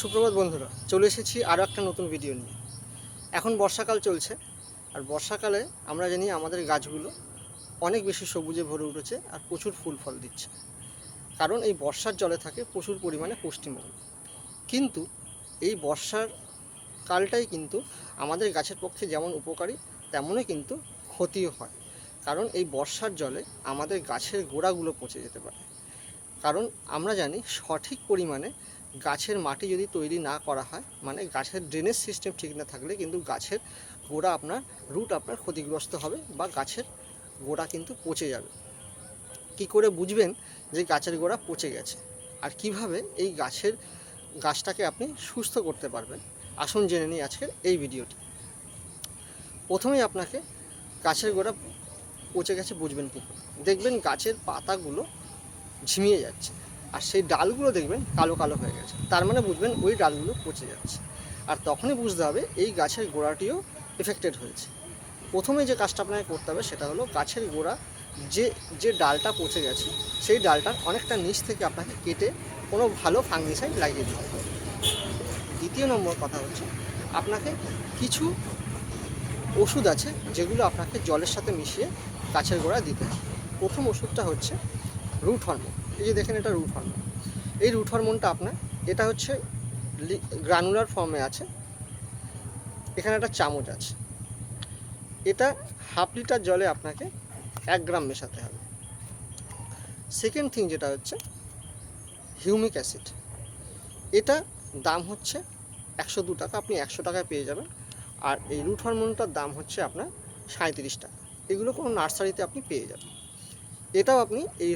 সুপ্রভাত বন্ধুরা, চলে এসেছি আরও একটা নতুন ভিডিও নিয়ে। এখন বর্ষাকাল চলছে, আর বর্ষাকালে আমরা জানি আমাদের গাছগুলো অনেক বেশি সবুজে ভরে উঠেছে আর প্রচুর ফুল ফল দিচ্ছে। কারণ এই বর্ষার জলে থাকে প্রচুর পরিমাণে পুষ্টিমূল কিন্তু এই বর্ষার কালটাই কিন্তু আমাদের গাছের পক্ষে যেমন উপকারী, তেমনই কিন্তু ক্ষতিও হয়। কারণ এই বর্ষার জলে আমাদের গাছের গোড়াগুলো পচে যেতে পারে। কারণ আমরা জানি সঠিক পরিমাণে গাছের মাটি যদি তৈরি না করা হয় মানে গাছের ড্রেনেজ সিস্টেম ঠিক না থাকলে কিন্তু গাছের গোড়া আপনার রুট আপনার ক্ষতিগ্রস্ত হবে বা গাছের গোড়া কিন্তু পচে যাবে। কি করে বুঝবেন যে গাছের গোড়া পচে গেছে? আর কীভাবে এই গাছের গাছটাকে আপনি সুস্থ করতে পারবেন? আসুন জেনে নিই আজকের এই ভিডিওটি। প্রথমেই আপনাকে গাছের গোড়া পচে গেছে বুঝবেন কী দেখবেন গাছের পাতাগুলো ঝিমিয়ে যাচ্ছে। আর সেই ডালগুলো দেখবেন কালো কালো হয়ে গেছে। তার মানে বুঝবেন ওই ডালগুলো পচে যাচ্ছে। আর তখনই বুঝতে হবে এই গাছের গোড়াটিও এফেক্টেড হয়েছে। প্রথমে যে কাজটা আপনাকে করতে হবে সেটা হলো গাছের গোড়া যে যে ডালটা পচে গেছে, সেই ডালটার অনেকটা নিচ থেকে আপনাকে কেটে কোনো ভালো ফাঙ্গিসাইড লাগিয়ে দিতে হবে। দ্বিতীয় নম্বর কথা হচ্ছে আপনাকে কিছু ওষুধ আছে যেগুলো আপনাকে জলের সাথে মিশিয়ে গাছের গোড়া দিতে হবে। প্রথম ওষুধটা হচ্ছে রুট হরমোন এই যে দেখেন এটা রুট হরমোন এই রুট হরমোনটা আপনার, এটা হচ্ছে গ্রানুলার ফর্মে আছে। এখানে একটা চামচ আছে। এটা হাফ লিটার জলে আপনাকে এক গ্রাম মেশাতে হবে। সেকেন্ড থিং যেটা হচ্ছে হিউমিক অ্যাসিড এটা দাম হচ্ছে একশো দু টাকা, আপনি একশো টাকায় পেয়ে যাবেন। আর এই রুট হরমোনটার দাম হচ্ছে আপনার সাঁত্রিশ টাকা। এগুলো কোনো নার্সারিতে আপনি পেয়ে যাবেন। এটাও আপনি এই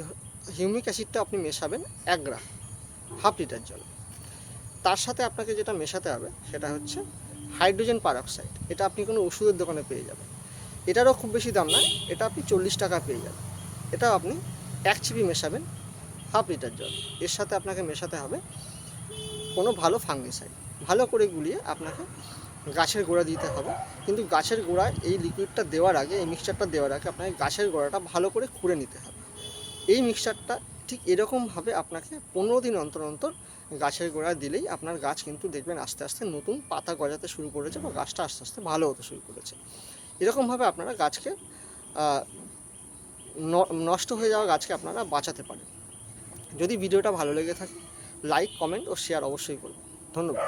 হিউমিক অ্যাসিডটা আপনি মেশাবেন এক গ্রাম, হাফ লিটার জল। তার সাথে আপনাকে যেটা মেশাতে হবে সেটা হচ্ছে হাইড্রোজেন পারঅক্সাইড এটা আপনি কোনো ওষুধের দোকানে পেয়ে যাবেন। এটারও খুব বেশি দাম নয়, এটা আপনি চল্লিশ টাকা পেয়ে যাবেন। এটাও আপনি এক চিপি মেশাবেন, হাফ লিটার জল। এর সাথে আপনাকে মেশাতে হবে কোনো ভালো ফাঙ্গিসাইড। ভালো করে গুলিয়ে আপনাকে গাছের গোড়া দিতে হবে। কিন্তু গাছের গোড়ায় এই লিকুইডটা দেওয়ার আগে, এই মিক্সচারটা দেওয়ার আগে আপনাকে গাছের গোড়াটা ভালো করে খুঁড়ে নিতে হবে। এই মিক্সচারটা ঠিক এরকমভাবে আপনাকে পনেরো দিন অন্তর অন্তর গাছের গোড়া দিলেই আপনার গাছ কিন্তু দেখবেন আস্তে আস্তে নতুন পাতা গজাতে শুরু করেছে বা গাছটা আস্তে আস্তে ভালো হতে শুরু করেছে। এরকমভাবে আপনারা গাছকে নষ্ট হয়ে যাওয়া গাছকে আপনারা বাঁচাতে পারেন। যদি ভিডিওটা ভালো লেগে থাকে লাইক কমেন্ট ও শেয়ার অবশ্যই করবেন। ধন্যবাদ।